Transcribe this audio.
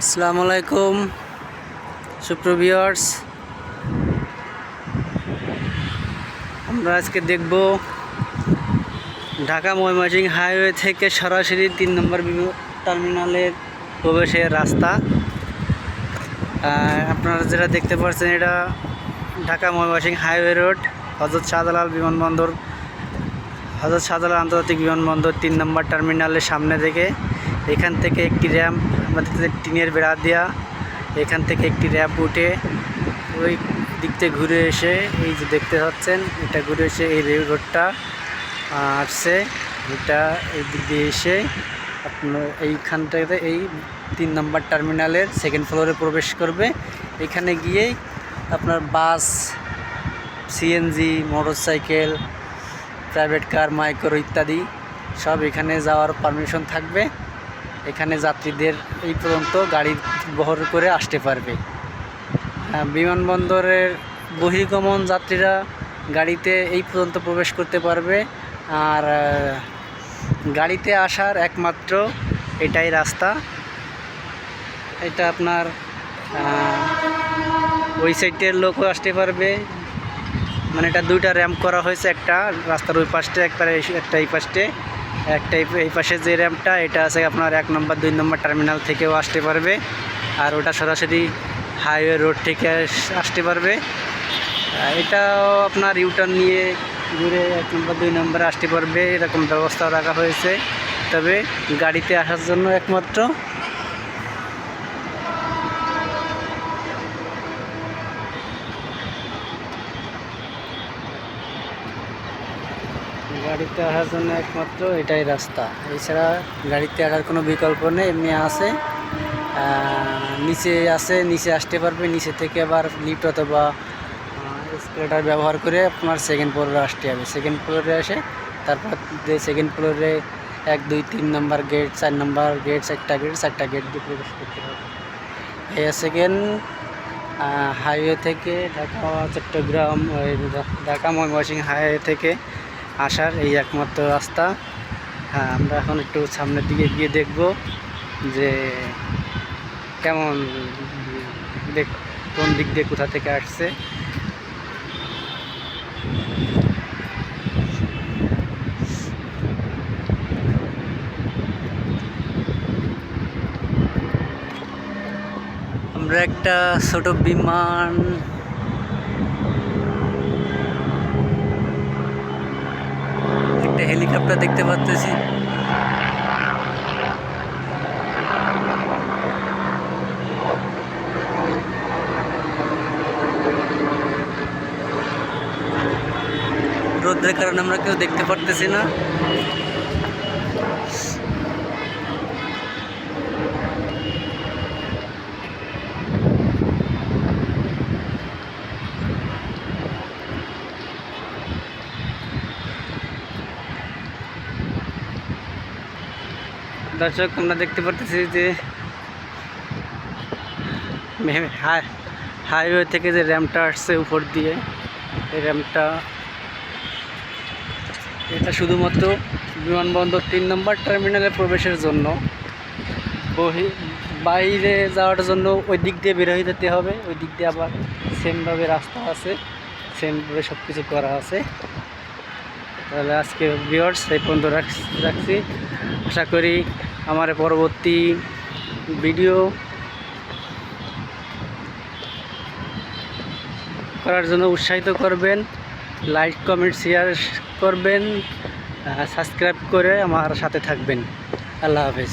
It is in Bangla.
আসসালামু আলাইকুম। সুপ্রভিয়ার্স আমরা আজকে দেখব ঢাকা ময়মনসিংহ হাইওয়ে থেকে সরাসরি তিন নম্বর টার্মিনালের প্রবেশের রাস্তা। আপনারা যেটা দেখতে পাচ্ছেন, এটা ঢাকা ময়মনসিংহ হাইওয়ে রোড, হজরত শাহজালাল বিমানবন্দর, হজরত শাহজালাল আন্তর্জাতিক বিমানবন্দর তিন নম্বর টার্মিনালের সামনে থেকে। এখান থেকে একটি র্যাম্প আমাদের টিনের বেড়া দেওয়া এখান থেকে একটি র্যাম্প উঠে ওই দিক থেকে ঘুরে এসে, এই যে দেখতে পাচ্ছেন, এটা ঘুরে এসে এই রে- রোডটা আসছে, এটা এই দিক দিয়ে এসে আপনার এইখানটাতে এই তিন নম্বর টার্মিনালের সেকেন্ড ফ্লোরে প্রবেশ করবে। এখানে গিয়েই আপনার bus CNG motorcycle, private car, micro ইত্যাদি সব এখানে যাওয়ার পারমিশন থাকবে। এখানে যাত্রীদের এই পর্যন্ত গাড়ি বহর করে আসতে পারবে। বিমানবন্দরের বহির্গমন যাত্রীরা গাড়িতে এই পর্যন্ত প্রবেশ করতে পারবে। আর গাড়িতে আসার একমাত্র এটাই রাস্তা। এটা আপনার ওই সাইডের লোকও আসতে পারবে। মানে এটা দুইটা র্যাম্প করা হয়েছে একটা, রাস্তার ওই পাশে একটা একটা এই পাশে। একটা এই- পাশে যে র্যাম্পটা এটা আছে আপনার এক নম্বর, দুই নম্বর টার্মিনাল থেকেও আসতে পারবে। আর ওটা সরাসরি হাইওয়ে রোড থেকে আস- আসতে পারবে। এটাও আপনার ইউটার্ন নিয়ে ঘুরে এক নম্বর, দুই নম্বরে আসতে পারবে। এরকম ব্যবস্থাও রাখা হয়েছে। তবে গাড়িতে আসার জন্য একমাত্র গাড়িতে আসার জন্য একমাত্র এটাই রাস্তা। এছাড়া গাড়িতে আসার কোনো বিকল্প নেই, এমনি আছে। নিচে আছে, নিচে আসতে পারবে, নিচে থেকে আবার লিফট অথবা স্কেলেটার ব্যবহার করে আপনার সেকেন্ড ফ্লোরে আসতে হবে। সেকেন্ড ফ্লোরে এসে তারপর সেকেন্ড ফ্লোরে এক, দুই, তিন নম্বর গেট চার নম্বর গেট চারটা গেট চারটা গেট দিয়ে প্রবেশ করতে হবে। এই সেকেন্ড হাইওয়ে থেকে ঢাকা, চট্টগ্রাম ঢাকা ময়মনসিংহ হাইওয়ে থেকে আসার এই একমাত্র রাস্তা। হ্যাঁ আমরা এখন একটু সামনের দিকে গিয়ে দেখব যে কেমন দেখ, কোন দিক দিয়ে কোথা থেকে আসছে। আমরা একটা ছোট বিমান হেলিকপ্টার দেখতে পাচ্ছি রোদ্রের কারণে আমরা কেউ দেখতে পারতেছি না। দর্শক, আমরা দেখতে পারতেছি যে হাই- হাইওয়ে থেকে যে র্যামটা আসছে উপর দিয়ে, এই র্যামটা এটা শুধুমাত্র বিমানবন্দর তিন নম্বর টার্মিনালে প্রবেশের জন্য। বহি বাইরে যাওয়ার জন্য ওই দিক দিয়ে বের হয়ে যেতে হবে, ওই দিক দিয়ে আবার সেমভাবে রাস্তা আছে সেমভাবে সব কিছু করা আছে। তাহলে আজকে ভিওর্স এই পর্যন্ত রাখছি রাখছি। আশা করি আমার পরবর্তী ভিডিও করার জন্য উৎসাহিত করবেন লাইক কমেন্ট শেয়ার করবেন সাবস্ক্রাইব করে আমার সাথে থাকবেন। আল্লাহ হাফেজ।